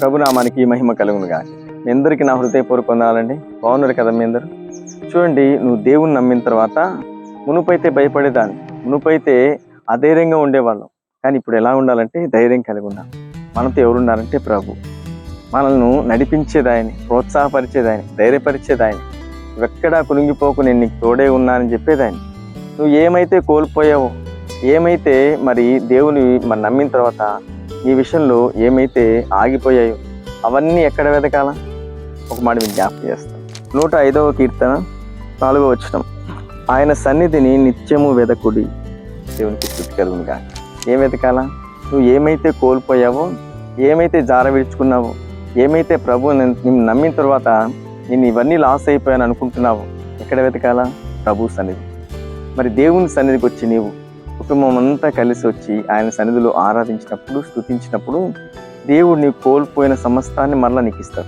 ప్రభునామానికి మహిమ కలుగునుగా మీ అందరికీ నా హృదయపూర్వక వందనాలండి. బాగున్నారు కదా మీ అందరు? చూడండి నువ్వు దేవుని నమ్మిన తర్వాత మునుపైతే భయపడేదాన్ని మునుపైతే అధైర్యంగా ఉండేవాళ్ళం. కానీ ఇప్పుడు ఎలా ఉండాలంటే ధైర్యం కలిగి ఉండాలి మనతో ఎవరున్నారంటే ప్రభు. మనల్ని నడిపించేదాయని ప్రోత్సాహపరిచేదాయని ధైర్యపరిచేదాయని ఎక్కడా కులింగిపోకు నేను నీకు తోడే ఉన్నానని చెప్పేదాన్ని. నువ్వు ఏమైతే కోల్పోయావో ఏమైతే మరి దేవుని మరి నమ్మిన తర్వాత ఈ విషయంలో ఏమైతే ఆగిపోయాయో అవన్నీ ఎక్కడ వెతకాల? ఒక మాట మీకు జ్ఞాపకం చేస్తాను. నూట ఐదవ కీర్తన నాలుగో వచ్చిన ఆయన సన్నిధిని నిత్యము వెదకుడి. దేవునికి స్థుతి కలుగునుగా ఏం వెతకాలా? నువ్వు ఏమైతే కోల్పోయావో ఏమైతే జార విడుచుకున్నావో ఏమైతే ప్రభు నిన్ను నమ్మిన తర్వాత నేను ఇవన్నీ లాస్ అయిపోయాను అనుకుంటున్నావు ఎక్కడ వెతకాలా? ప్రభు సన్నిధి. మరి దేవుని సన్నిధికి వచ్చి నీవు కుటుంబం అంతా కలిసి వచ్చి ఆయన సన్నిధిలో ఆరాధించినప్పుడు స్థుతించినప్పుడు దేవుడు నీవు కోల్పోయిన సమస్తాన్ని మరలా నీకు ఇస్తాడు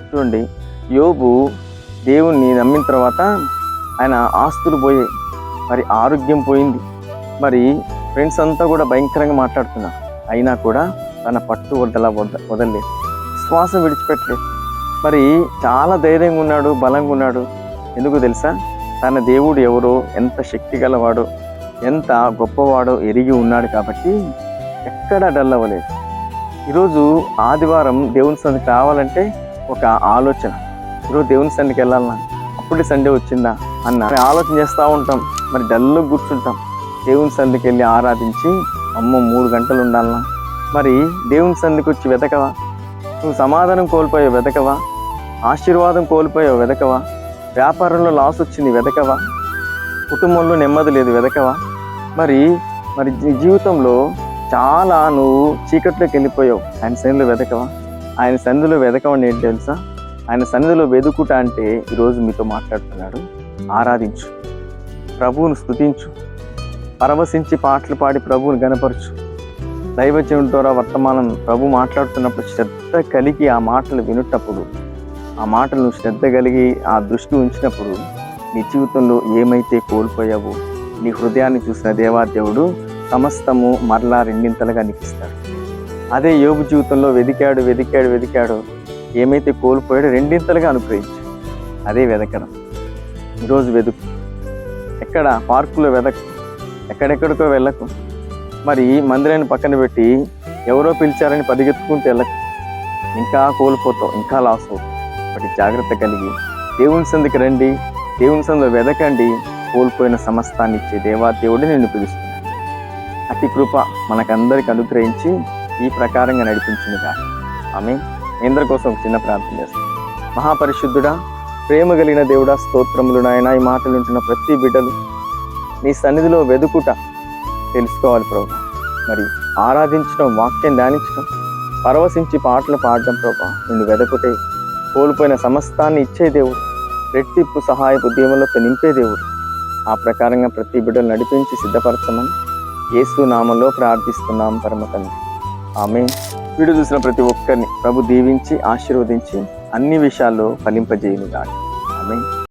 చూడండి యోబు దేవుణ్ణి నమ్మిన తర్వాత ఆయన ఆస్తులు పోయాయి. మరి ఆరోగ్యం పోయింది. మరి ఫ్రెండ్స్ అంతా కూడా భయంకరంగా మాట్లాడుతున్నారు. అయినా కూడా తన పట్టు వద్దలా వద వదలలేదు. శ్వాసం విడిచిపెట్టలేదు. మరి చాలా ధైర్యంగా ఉన్నాడు బలంగా ఉన్నాడు. ఎందుకు తెలుసా? తన దేవుడు ఎవరో ఎంత శక్తి గలవాడో. ఎంత గొప్పవాడో ఎరిగి ఉన్నాడు కాబట్టి ఎక్కడా డల్ అవ్వలేదు. ఈరోజు ఆదివారం దేవుని సన్నిధికి రావాలంటే ఒక ఆలోచన. ఈరోజు దేవుని సందికి వెళ్ళాలన్నా అప్పుడే సండే వచ్చిందా అన్న ఆలోచన చేస్తూ ఉంటాం మరి డల్లు కూర్చుంటాం. దేవుని సందికి వెళ్ళి ఆరాధించి అమ్మ మూడు గంటలు ఉండాలన్నా మరి దేవుని సందికి వచ్చి వెతకవా? నువ్వు సమాధానం కోల్పోయావు వెతకవా? ఆశీర్వాదం కోల్పోయావు వెతకవా? వ్యాపారంలో లాస్ వచ్చింది వెతకవా? కుటుంబంలో నెమ్మది లేదు వెతకవా? మరి మరి జీవితంలో చాలా నువ్వు చీకట్లోకి వెళ్ళిపోయావు. ఆయన సన్నిధిలో వెతకవా? ఆయన సన్నిధిలో వెతకవని ఏంటి తెలుసా? ఆయన సన్నిధిలో వెతుకుట అంటే ఈరోజు మీతో మాట్లాడుతున్నాడు. ఆరాధించు. ప్రభువును స్తుతించు. పరవశించి పాటలు పాడి ప్రభువుని గనపరచు. దైవజనుడి ద్వారా వర్తమానం ప్రభు మాట్లాడుతున్నప్పుడు శ్రద్ధ కలిగి ఆ మాటలు వినుటప్పుడు ఆ మాటలు శ్రద్ధ కలిగి ఆ దృష్టి ఉంచినప్పుడు నీ జీవితంలో ఏమైతే కోల్పోయావో నీ హృదయాన్ని చూసిన దేవాదేవుడు సమస్తము మరలా రెండింతలుగా నికిస్తాడు. అదే యోగు జీవితంలో వెదికాడు వెదికాడు వెదికాడు. ఏమైతే కోల్పోయాడో రెండింతలుగా అనుగ్రహించాడు అదే వెదకడం. ఈరోజు వెదుకు. ఎక్కడ పార్కులో వెదకు. ఎక్కడెక్కడికో వెళ్ళకు. మరి మందిరాన్ని పక్కన పెట్టి ఎవరో పిలిచారని పరిగెత్తుకుంటూ వెళ్ళకు. ఇంకా కోల్పోతావు ఇంకా లాస్ అవుతావు. ఒకటి జాగ్రత్త కలిగి దేవుని సందికి రండి దేవుని సందులో వెదకండి. కోల్పోయిన సమస్తాన్ని ఇచ్చే దేవా నేను నిన్ను అతి కృప మనకందరికి అనుగ్రహించి ఈ ప్రకారంగా నడిపించునుగా. ఆమె ఇందరి కోసం ఒక చిన్న ప్రార్థన చేస్తాను మహాపరిశుద్ధుడా ప్రేమ కలిగిన దేవుడా స్తోత్రములు నాయన ఈ మాటలు ఉంటున్న ప్రతి బిడ్డలు నీ సన్నిధిలో వెదుకుట తెలుసుకోవాలి ప్రభు. మరి ఆరాధించడం వాక్యం ధ్యానించడం పరవశించి పాటలు పాడడం ప్రభా. నిన్ను వెదకుటే కోల్పోయిన సమస్తాన్ని ఇచ్చే దేవుడు రెట్టిప్పు సహాయపు దీవులతో నింపే దేవుడు. ఆ ప్రకారంగా ప్రతి బిడ్డలు నడిపించి సిద్ధపరచమని యేసు నామంలో ప్రార్థిస్తున్నాం పరమ తండ్రి. ఆమె వీడియో చూసిన ప్రతి ఒక్కరిని ప్రభు దీవించి ఆశీర్వదించి అన్ని విషయాల్లో ఫలింపజేయును ఆమె